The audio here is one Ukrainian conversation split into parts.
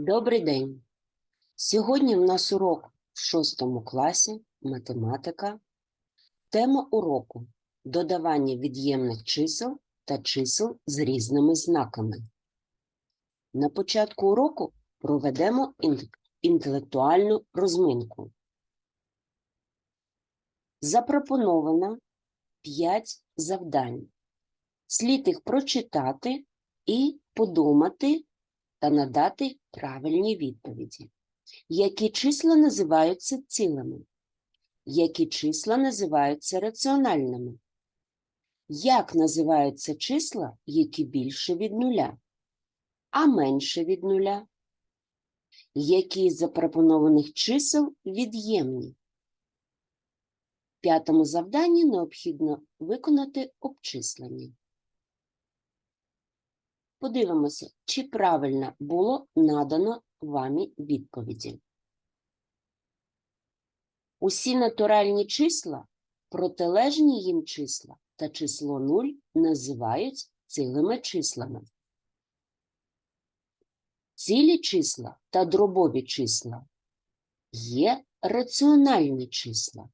Добрий день. Сьогодні в нас урок в шостому класі математика. Тема уроку додавання від'ємних чисел та чисел з різними знаками. На початку уроку проведемо інтелектуальну розминку. Запропоновано 5 завдань. Слід їх прочитати і подумати та надати правильні відповіді. Які числа називаються цілими? Які числа називаються раціональними? Як називаються числа, які більше від нуля, а менше від нуля? Які з запропонованих чисел від'ємні? В п'ятому завданні необхідно виконати обчислення. Подивимося, чи правильно було надано вами відповіді. Усі натуральні числа, протилежні їм числа та число 0 називають цілими числами. Цілі числа та дробові числа є раціональні числа.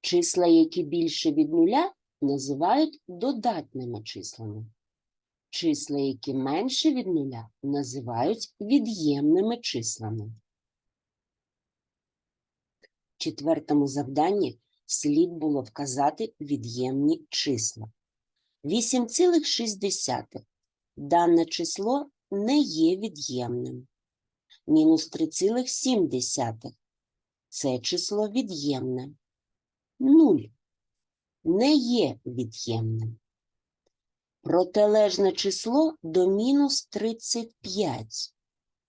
Числа, які більше від нуля, називають додатними числами. Числа, які менше від нуля, називають від'ємними числами. В четвертому завданні слід було вказати від'ємні числа. 8,6. Дане число не є від'ємним. Мінус 3,7. Це число від'ємне. 0 не є від'ємним. Протилежне число до мінус 35.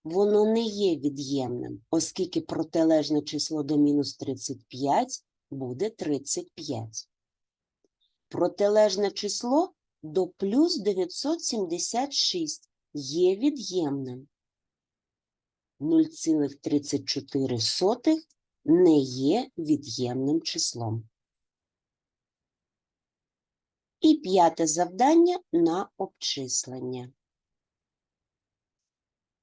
Воно не є від'ємним, оскільки протилежне число до мінус 35 буде 35. Протилежне число до плюс 976 є від'ємним. 0,34 не є від'ємним числом. І п'яте завдання на обчислення.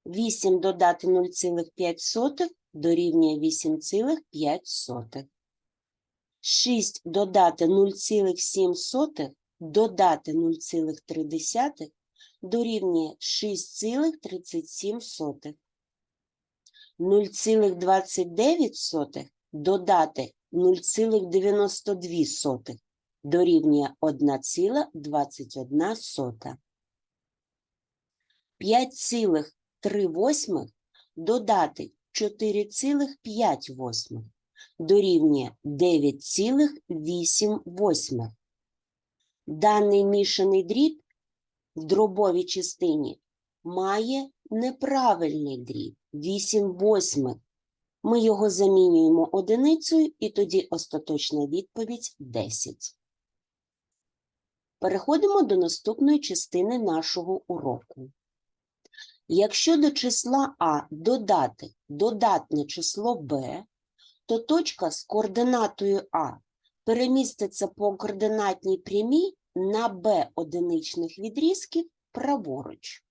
8 додати 0,5 дорівнює 8,5. 6 додати 0,7 додати 0,3 дорівнює 6,37. 0,29 додати 0,92 дорівнює 1,21. 5,3 додати 4,5 дорівнює 9,8. Даний мішаний дріб в дробовій частині має неправильний дріб 8 восьмих. Ми його замінюємо одиницею, і тоді остаточна відповідь 10. Переходимо до наступної частини нашого уроку. Якщо до числа А додати додатне число Б, то точка з координатою А переміститься по координатній прямій на Б одиничних відрізків праворуч.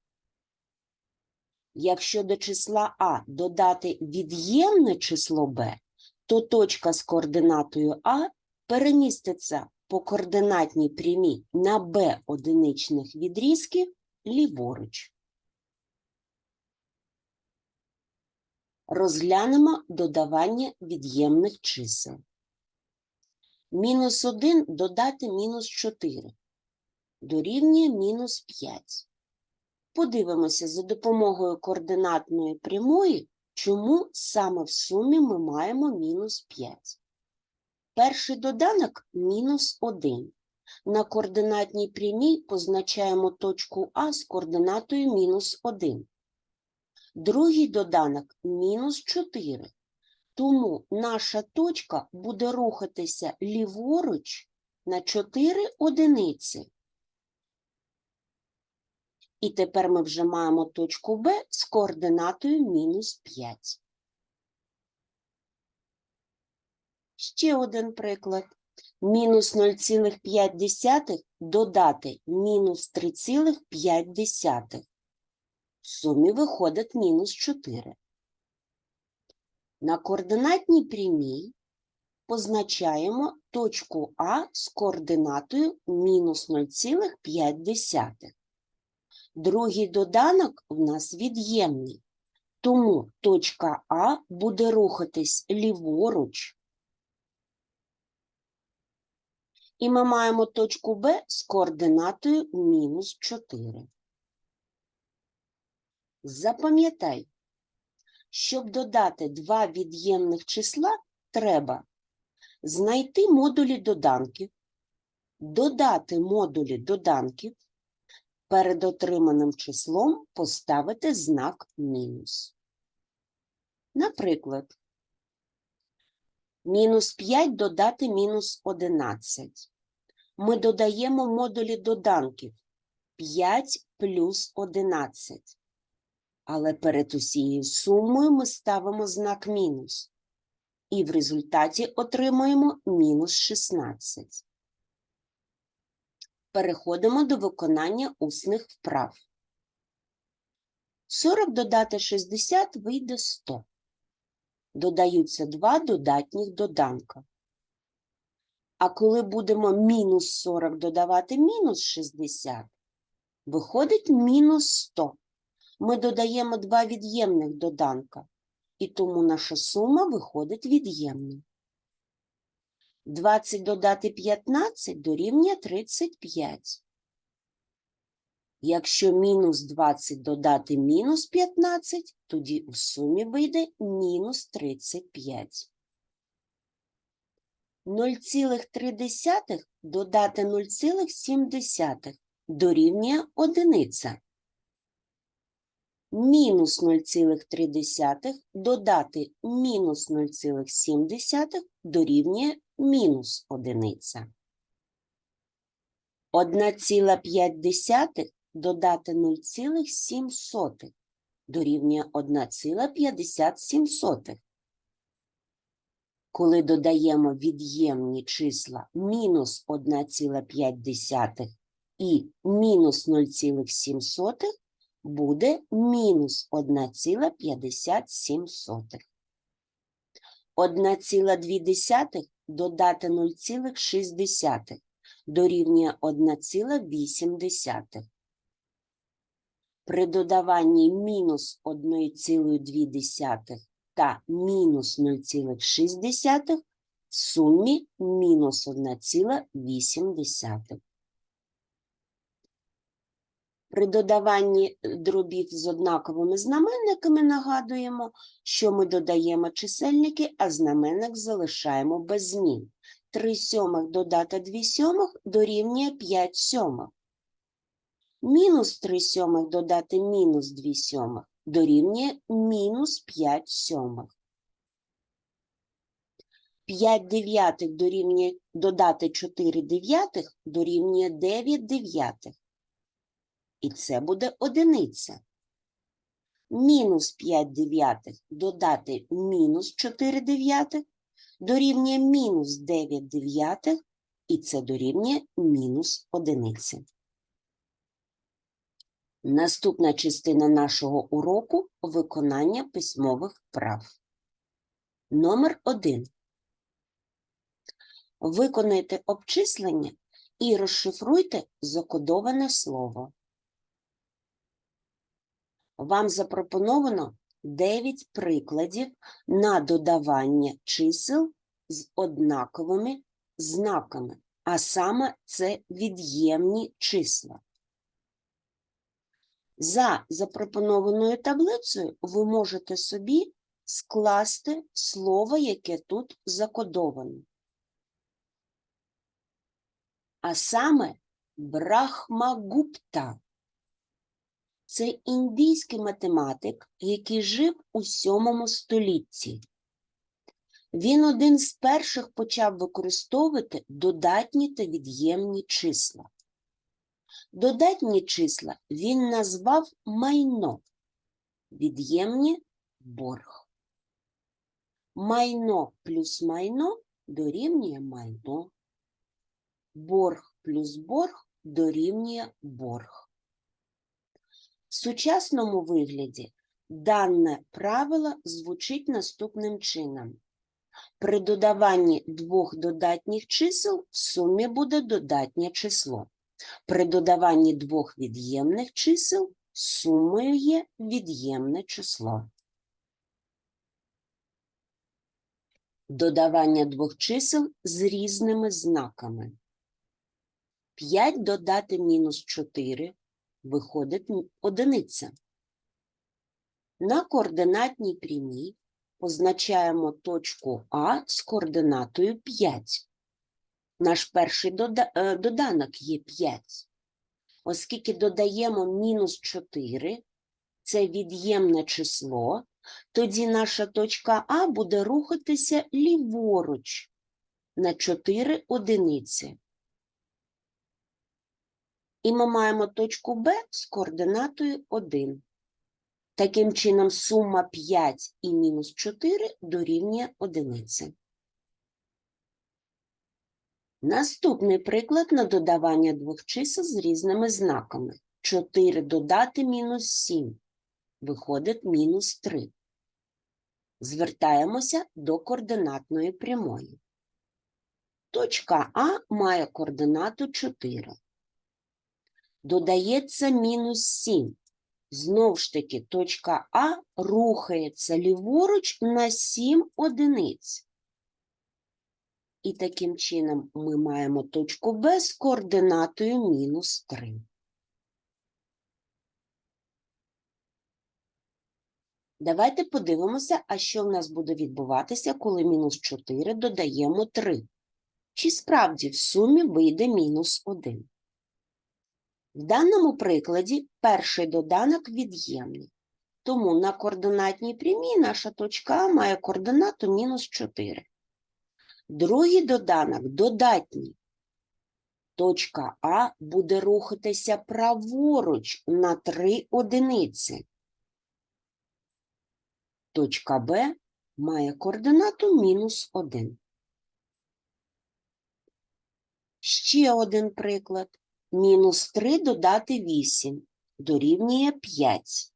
Якщо до числа А додати від'ємне число Б, то точка з координатою А переміститься по координатній прямій на Б одиничних відрізків ліворуч. Розглянемо додавання від'ємних чисел. Мінус 1 додати мінус 4 дорівнює мінус 5. Подивимося за допомогою координатної прямої, чому саме в сумі ми маємо мінус 5. Перший доданок мінус 1. На координатній прямій позначаємо точку А з координатою мінус 1. Другий доданок мінус 4. Тому наша точка буде рухатися ліворуч на 4 одиниці. І тепер ми вже маємо точку Б з координатою мінус 5. Ще один приклад. Мінус 0,5 додати мінус 3,5. В сумі виходить мінус 4. На координатній прямій позначаємо точку А з координатою мінус 0,5. Другий доданок в нас від'ємний, тому точка А буде рухатись ліворуч. І ми маємо точку Б з координатою мінус 4. Запам'ятай, щоб додати два від'ємних числа, треба знайти модулі доданків, додати модулі доданків, перед отриманим числом поставити знак мінус. Наприклад, мінус 5 додати мінус 11. Ми додаємо модулі доданків 5 плюс 11. Але перед усією сумою ми ставимо знак мінус. І в результаті отримуємо мінус 16. Переходимо до виконання усних вправ. 40 додати 60 вийде 100. Додаються два додатніх доданка. А коли будемо мінус 40 додавати мінус 60, виходить мінус 100. Ми додаємо два від'ємних доданка, і тому наша сума виходить від'ємна. 20 додати 15 дорівнює 35. Якщо мінус 20 додати мінус 15, тоді у сумі вийде мінус 35. 0,3 додати 0,7 дорівнює 1. Мінус 0,3 додати мінус 0,7 дорівнює мінус 1. 1,5 додати 0,7 дорівнює 1,57. Коли додаємо від'ємні числа мінус 1,5 і мінус 0,7, буде мінус 1,57. 1,2 додати 0,6 дорівнює 1,8. При додаванні мінус 1,2 та мінус 0,6 в сумі мінус 1,8. При додаванні дробів з однаковими знаменниками нагадуємо, що ми додаємо чисельники, а знаменник залишаємо без змін. 3 сьомих додати 2 сьомих дорівнює 5 сьомих. Мінус 3 сьомих додати мінус 2 сьомих дорівнює мінус 5 сьомих. 5 дев'ятих дорівнює додати 4 дев'ятих дорівнює 9 дев'ятих. І це буде одиниця. Мінус 5 дев'ятих додати мінус 4 дев'ятих дорівнює мінус 9 дев'ятих, і це дорівнює мінус одиниці. Наступна частина нашого уроку – виконання письмових вправ. Номер 1. Виконайте обчислення і розшифруйте закодоване слово. Вам запропоновано 9 прикладів на додавання чисел з однаковими знаками, а саме це від'ємні числа. За запропонованою таблицею ви можете собі скласти слово, яке тут закодоване. А саме Брахмагупта. Це індійський математик, який жив у сьомому столітті. Він один з перших почав використовувати додатні та від'ємні числа. Додатні числа він назвав майно, від'ємні борг. Майно плюс майно дорівнює майно. Борг плюс борг дорівнює борг. В сучасному вигляді дане правило звучить наступним чином. При додаванні двох додатніх чисел в сумі буде додатнє число. При додаванні двох від'ємних чисел сумою є від'ємне число. Додавання двох чисел з різними знаками. 5 додати мінус 4 виходить одиниця. На координатній прямій позначаємо точку А з координатою 5. Наш перший е, доданок є 5. Оскільки додаємо мінус 4, це від'ємне число, тоді наша точка А буде рухатися ліворуч на 4 одиниці. І ми маємо точку Б з координатою 1. Таким чином, сума 5 і мінус 4 дорівнює одиниці. Наступний приклад на додавання двох чисел з різними знаками. 4 додати мінус 7. Виходить мінус 3. Звертаємося до координатної прямої. Точка А має координату 4. Додається мінус 7. Знову ж таки, точка А рухається ліворуч на 7 одиниць. І таким чином ми маємо точку Б з координатою мінус 3. Давайте подивимося, а що в нас буде відбуватися, коли мінус 4 додаємо 3. Чи справді в сумі вийде мінус 1? В даному прикладі перший доданок від'ємний. Тому на координатній прямій наша точка А має координату мінус 4. Другий доданок додатній. Точка А буде рухатися праворуч на 3 одиниці. Точка Б має координату мінус 1. Ще один приклад. Мінус 3 додати 8 дорівнює 5.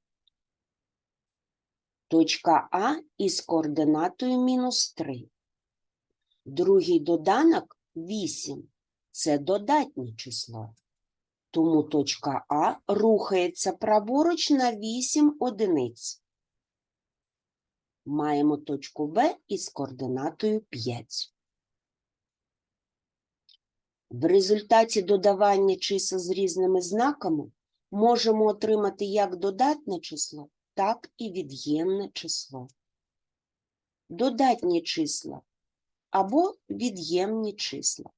Точка А із координатою мінус 3. Другий доданок 8. Це додатнє число. Тому точка А рухається праворуч на 8 одиниць. Маємо точку Б із координатою 5. В результаті додавання чисел з різними знаками можемо отримати як додатне число, так і від'ємне число. Додатні числа або від'ємні числа.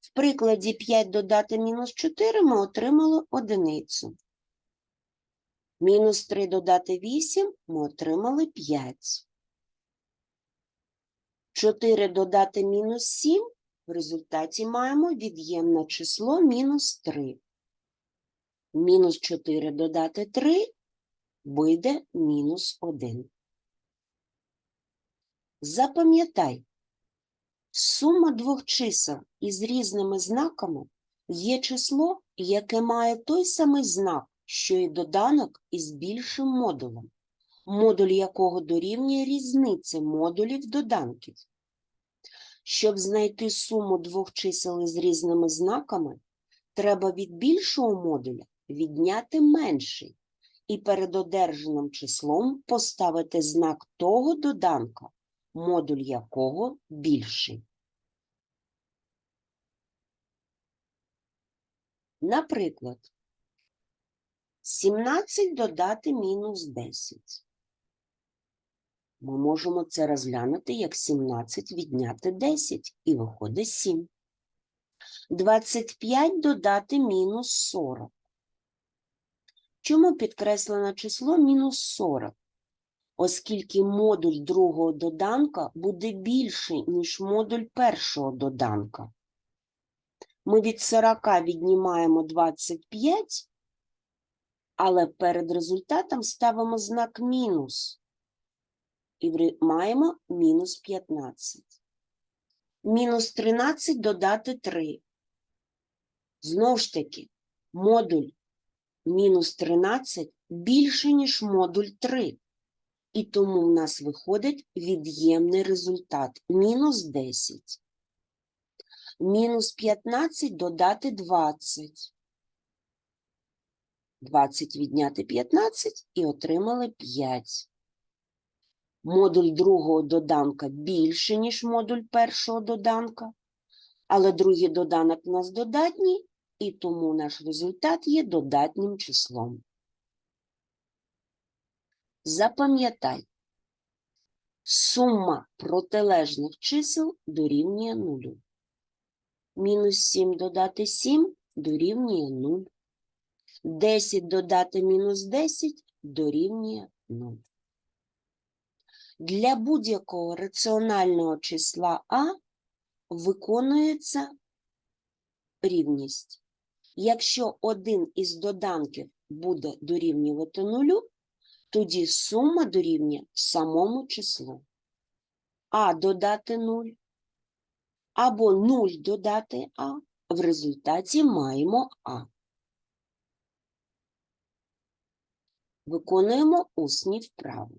В прикладі 5 додати мінус 4 ми отримали одиницю. Мінус 3 додати 8 ми отримали 5. 4 додати мінус 7 в результаті маємо від'ємне число мінус 3. Мінус 4 додати 3 вийде мінус 1. Запам'ятай, сума двох чисел із різними знаками є число, яке має той самий знак, що і доданок із більшим модулем, модуль якого дорівнює різниці модулів доданків. Щоб знайти суму двох чисел із різними знаками, треба від більшого модуля відняти менший і перед одержаним числом поставити знак того доданка, модуль якого більший. Наприклад, 17 додати мінус 10. Ми можемо це розглянути як 17 відняти 10 і виходить 7. 25 додати мінус 40. Чому підкреслено число мінус 40? Оскільки модуль другого доданка буде більший, ніж модуль першого доданка. Ми від 40 віднімаємо 25, але перед результатом ставимо знак мінус і маємо мінус 15. Мінус 13 додати 3. Знову ж таки, модуль мінус 13 більше, ніж модуль 3. І тому в нас виходить від'ємний результат мінус 10. Мінус 15 додати 20. 20 відняти 15 і отримали 5. Модуль другого доданка більше, ніж модуль першого доданка, але другий доданок у нас додатній, і тому наш результат є додатнім числом. Запам'ятай, сума протилежних чисел дорівнює нулю. Мінус 7 додати 7 дорівнює 0. 10 додати мінус 10 дорівнює 0. Для будь-якого раціонального числа А виконується рівність. Якщо один із доданків буде дорівнювати нулю, тоді сума дорівнює самому числу. А додати 0 або 0 додати А, в результаті маємо А. Виконуємо усні вправи.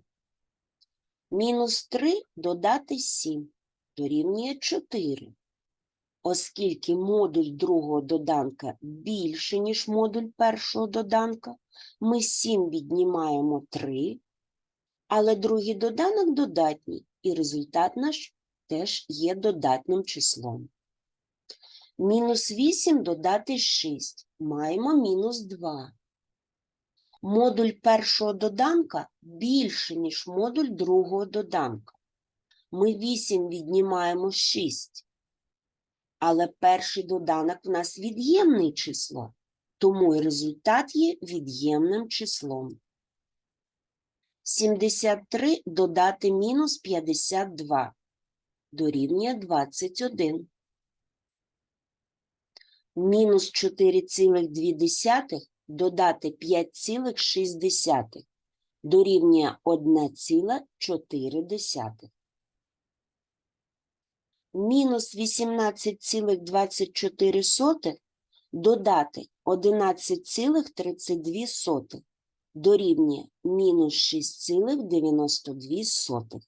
Мінус 3 додати 7 дорівнює 4. Оскільки модуль другого доданка більше, ніж модуль першого доданка, ми 7 віднімаємо 3, але другий доданок додатній, і результат наш теж є додатним числом. Мінус 8 додати 6. Маємо мінус 2. Модуль першого доданка більше, ніж модуль другого доданка. Ми 8 віднімаємо 6. Але перший доданок в нас від'ємне число, тому і результат є від'ємним числом. 73 додати мінус 52 дорівнює 21. Мінус 4,2 додати 5,6 дорівнює 1,4. Мінус 18,24 додати 11,32 дорівнює мінус 6,92.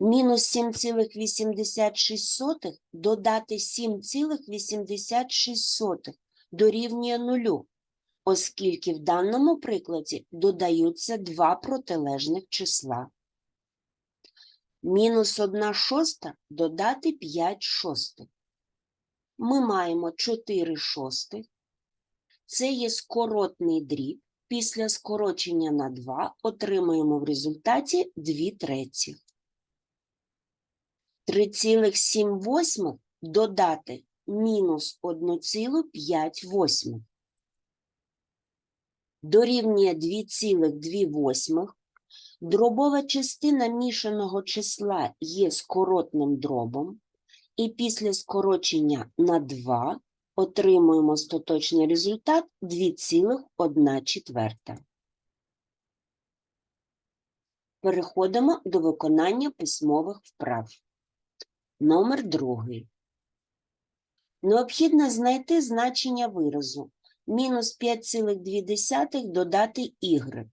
Мінус 7,86 додати 7,86 дорівнює нулю, оскільки в даному прикладі додаються два протилежних числа. Мінус 1 шоста додати 5 шостих. Ми маємо 4 шостих. Це є скоротний дріб. Після скорочення на 2 отримаємо в результаті 2 треті. 3,7 додати мінус 1,5 дорівнює 2,2 Дробова частина мішаного числа є скоротним дробом, і після скорочення на 2 отримуємо остаточний результат 2,1 четверта. Переходимо до виконання письмових вправ. Номер другий. Необхідно знайти значення виразу мінус 5,2 додати y,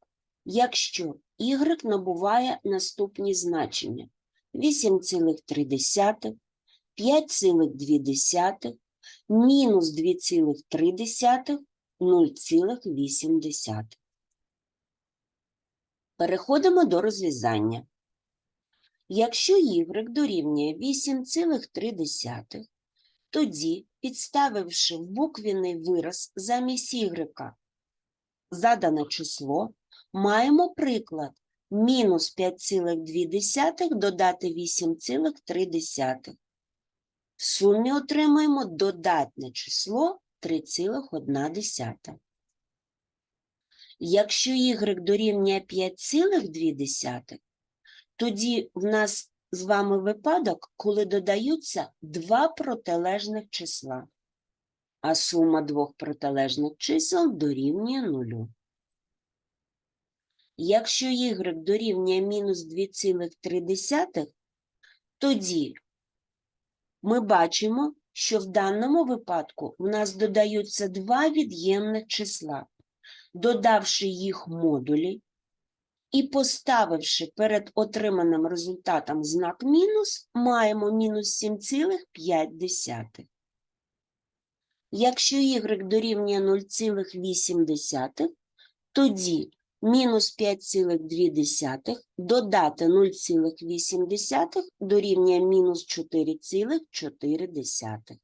якщо y набуває наступні значення 8,3, 5,2, мінус 2,3, 0,8. Переходимо до розв'язання. Якщо y дорівнює 8,3, тоді, підставивши в буквіний вираз замість y задане число, маємо приклад мінус 5,2 додати 8,3. В сумі отримаємо додатне число 3,1. Якщо y дорівнює 5,2, тоді в нас з вами випадок, коли додаються два протилежних числа, а сума двох протилежних чисел дорівнює нулю. Якщо y дорівнює мінус 2,3, тоді ми бачимо, що в даному випадку в нас додаються два від'ємних числа додавши їх модулі і поставивши перед отриманим результатом знак мінус, маємо мінус 7,5. Якщо y дорівнює 0,8, тоді мінус 5,2 додати 0,8 дорівнює мінус 4,4.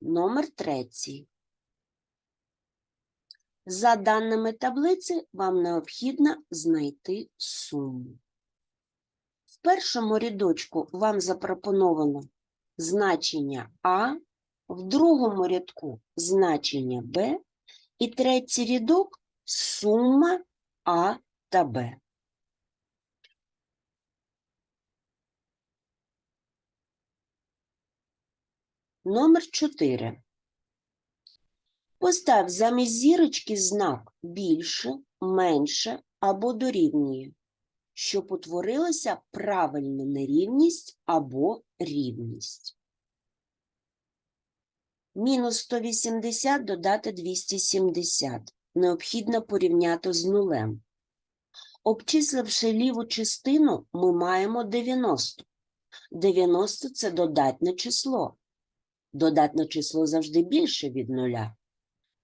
Номер третій. За даними таблиці вам необхідно знайти суму. В першому рядочку вам запропоновано значення А, в другому рядку значення Б, і третій рядок сума А та Б. Номер 4. Постав замість зірочки знак більше, менше або дорівнює, щоб утворилася правильна нерівність або рівність. Мінус 180 додати 270. Необхідно порівняти з нулем. Обчисливши ліву частину, ми маємо 90. 90 – це додатне число. Додатне число завжди більше від нуля.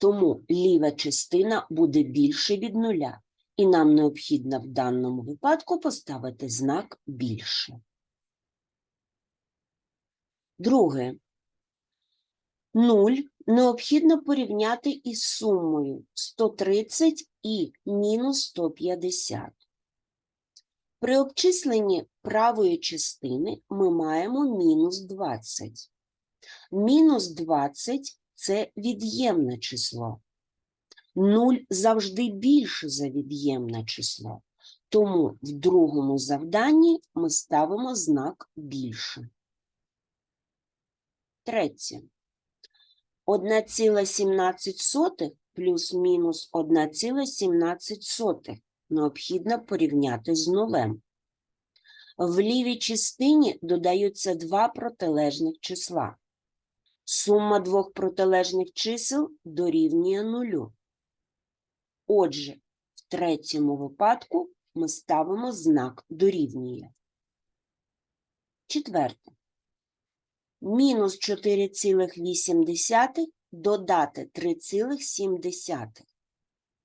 Тому ліва частина буде більше від нуля, і нам необхідно в даному випадку поставити знак більше. Друге. 0 необхідно порівняти із сумою 130 і мінус 150. При обчисленні правої частини ми маємо мінус 20. Мінус 20 – це від'ємне число. 0 завжди більше за від'ємне число. Тому в другому завданні ми ставимо знак більше. Третє. 1,17 плюс-мінус 1,17 необхідно порівняти з нулем. В лівій частині додаються два протилежних числа. Сума двох протилежних чисел дорівнює нулю. Отже, в третьому випадку ми ставимо знак дорівнює. Четверте. Мінус 4,8 додати 3,7.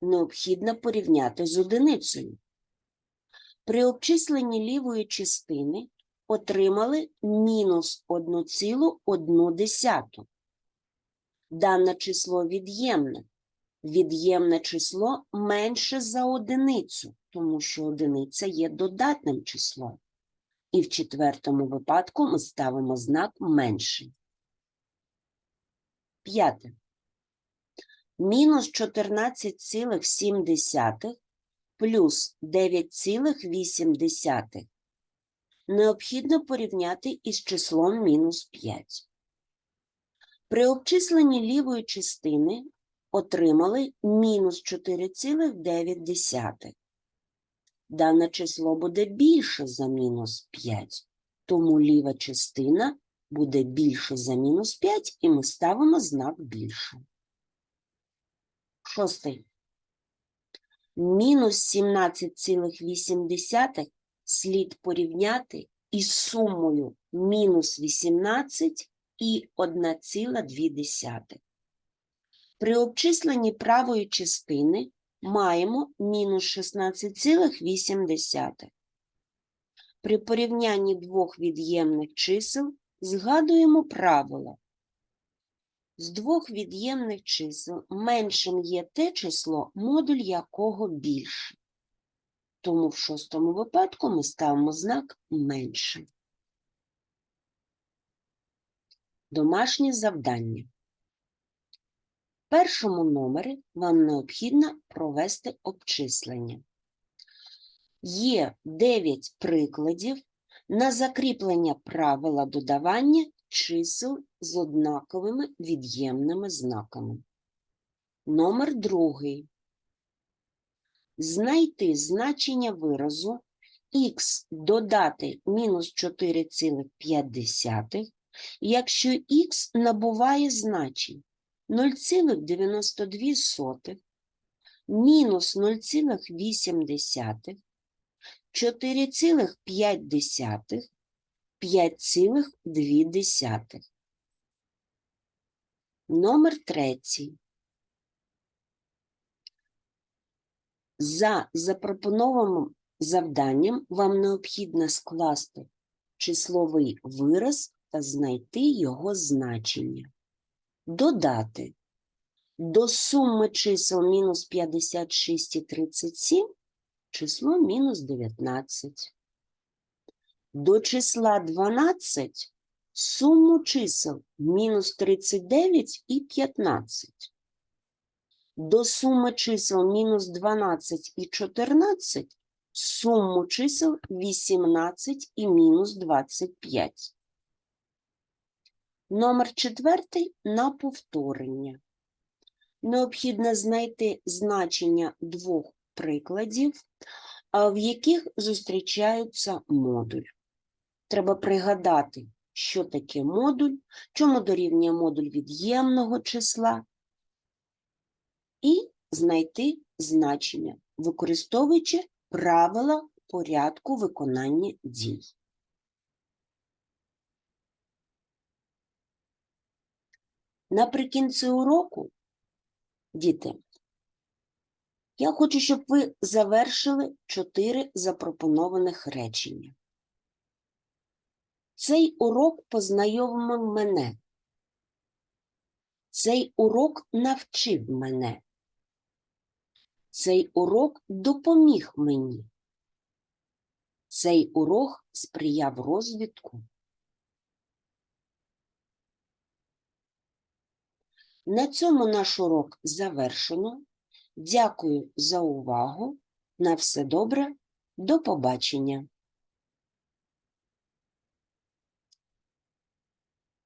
Необхідно порівняти з одиницею. При обчисленні лівої частини отримали мінус 1,1. Дане число від'ємне. Від'ємне число менше за одиницю, тому що одиниця є додатним числом. І в четвертому випадку ми ставимо знак менший. П'яте. Мінус 14,7 плюс 9,8 необхідно порівняти із числом мінус 5. При обчисленні лівої частини отримали мінус 4,9. Дане число буде більше за мінус 5, тому ліва частина буде більше за мінус 5, і ми ставимо знак більше. Шостий. Мінус 17,8 слід порівняти із сумою мінус 18 і 1,2. При обчисленні правої частини маємо мінус 16,8. При порівнянні двох від'ємних чисел згадуємо правило. З двох від'ємних чисел меншим є те число, модуль якого більше. Тому в шостому випадку ми ставимо знак менше. Домашнє завдання. В першому номері вам необхідно провести обчислення. Є 9 прикладів на закріплення правила додавання чисел з однаковими від'ємними знаками. Номер другий. Знайти значення виразу х додати мінус 4,5, якщо х набуває значень 0,92, мінус 0,8, 4,5, 5,2. Номер третій. За запропонованим завданням вам необхідно скласти числовий вираз та знайти його значення. Додати до суми чисел мінус 56 і 37 число мінус 19. До числа 12 суму чисел мінус 39 і 15. До суми чисел мінус 12 і 14 суму чисел 18 і мінус 25. Номер четвертий на повторення. Необхідно знайти значення двох прикладів, в яких зустрічаються модуль. Треба пригадати, що таке модуль, чому дорівнює модуль від'ємного числа, і знайти значення, використовуючи правила порядку виконання дій. Наприкінці уроку, діти, я хочу, щоб ви завершили чотири запропонованих речення. Цей урок познайомив мене. Цей урок навчив мене. Цей урок допоміг мені. Цей урок сприяв розвідку. На цьому наш урок завершено. Дякую за увагу. На все добре. До побачення.